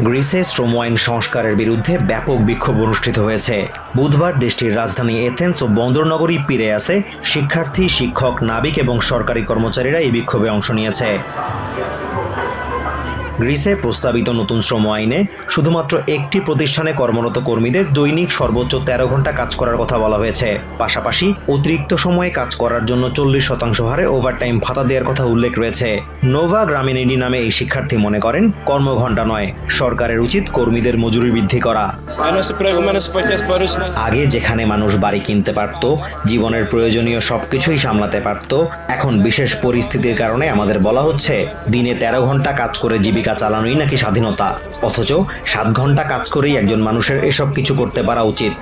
গ্রিসে শ্রম আইন সংস্কারের বিরুদ্ধে ব্যাপক বিক্ষোভ অনুষ্ঠিত হয়েছে। বুধবার দেশটির রাজধানী এথেন্স ও বন্দরনগরী পিরে পিরেয়াসে শিক্ষার্থী, শিক্ষক, নাবিক এবং সরকারি কর্মচারীরা এই বিক্ষোভে অংশ নিয়েছে। গ্রিসে প্রস্তাবিত নতুন শ্রম আইনে শুধুমাত্র একটি প্রতিষ্ঠানে কর্মরত কর্মীদের দৈনিক সর্বোচ্চ তেরো ঘণ্টা কাজ করার কথা বলা হয়েছে। পাশাপাশি অতিরিক্ত সময়ে কাজ করার জন্য চল্লিশ শতাংশ হারে ওভারটাইম ভাতা দেওয়ার কথা উল্লেখ রয়েছে। নোভা গ্রামিনিডি নামে এই শিক্ষার্থী মনে করেন, কর্মঘণ্টা নয়, সরকারের উচিত কর্মীদের মজুরি বৃদ্ধি করা। আগে যেখানে মানুষ বাড়ি কিনতে পারত, জীবনের প্রয়োজনীয় সবকিছুই সামলাতে পারত, এখন বিশেষ পরিস্থিতির কারণে আমাদের বলা হচ্ছে, দিনে তেরো ঘণ্টা কাজ করে জীবিকা জীবিকা চালানোই নাকি স্বাধীনতা? অথচ সাত ঘণ্টা কাজ করেই একজন মানুষের এসব কিছু করতে পারা উচিত।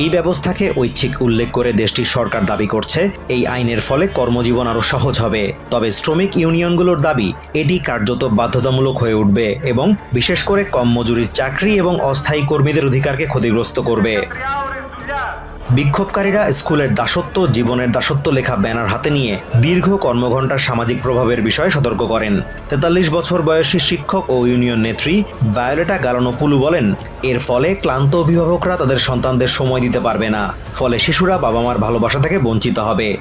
এই ব্যবস্থাকে ঐচ্ছিক উল্লেখ করে দেশটির সরকার দাবি করছে এই আইনের ফলে কর্মজীবন আরও সহজ হবে। তবে শ্রমিক ইউনিয়নগুলোর দাবি এটি কার্যত বাধ্যতামূলক হয়ে উঠবে এবং বিশেষ করে কম মজুরির চাকরি এবং অস্থায়ী কর্মীদের অধিকারকে ক্ষতিগ্রস্ত করবে। বিক্ষোভকারীরা স্কুলের দাসত্ব, জীবনের দাসত্ব লেখা ব্যানার হাতে নিয়ে দীর্ঘ কর্মঘণ্টার সামাজিক প্রভাবের বিষয়ে সতর্ক করেন। তেতাল্লিশ বছর বয়সী শিক্ষক ও ইউনিয়ন নেত্রী ভায়োলেটা গালানোপুলু বলেন, এর ফলে ক্লান্ত অভিভাবকরা তাদের সন্তানদের সময় দিতে পারবে না। ফলে শিশুরা বাবা মার ভালোবাসা থেকে বঞ্চিত হবে।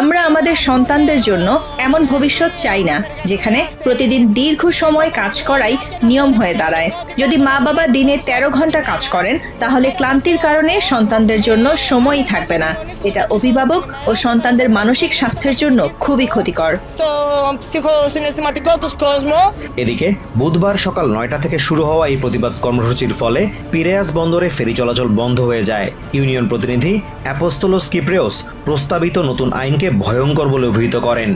আমরা আমাদের সন্তানদের জন্য এমন ভবিষ্যৎ চাই না যেখানে প্রতিদিন দীর্ঘ সময় কাজ করাই নিয়ম হয়ে দাঁড়ায়। যদি মা বাবা দিনে ১৩ ঘণ্টা কাজ করেন তাহলে ক্লান্তির কারণে সন্তানদের জন্য সময়ই থাকবে না। এটা অভিভাবক ও সন্তানদের মানসিক স্বাস্থ্যের জন্য খুবই ক্ষতিকর। এদিকে বুধবার সকাল নয়টা থেকে শুরু হওয়া এই প্রতিবাদ কর্মসূচির ফলে পিরেয়াস বন্দরে ফেরি চলাচল বন্ধ হয়ে যায়। ইউনিয়ন প্রতিনিধি অ্যাপোস্তলোস কিপ্রেওস প্রস্তাবিত নতুন আইনকে ভয়ঙ্কর বলে অভিহিত করেন।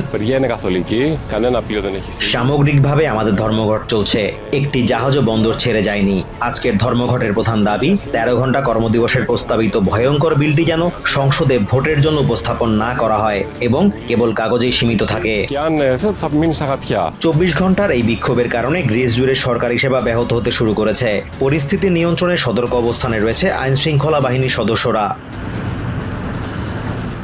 সামগ্রিকভাবে আমাদের ধর্মঘট চলছে। একটি জাহাজও বন্দর ছেড়ে যায়নি। আজকের ধর্মঘটের প্রধান দাবি তেরো ঘণ্টা কর্মদিবসের প্রস্তাবিত ভয়ঙ্কর বিলটি যেন সংসদে ভোটের জন্য উপস্থাপন না করা হয় এবং কেবল কাগজেই সীমিত থাকে। চব্বিশ ঘণ্টার এই বিক্ষোভের কারণে গ্রিস জুড়ে সরকারি সেবা ব্যাহত হতে শুরু করেছে। পরিস্থিতি নিয়ন্ত্রণে সতর্ক অবস্থানে রয়েছে আইনশৃঙ্খলা বাহিনীর সদস্যরা।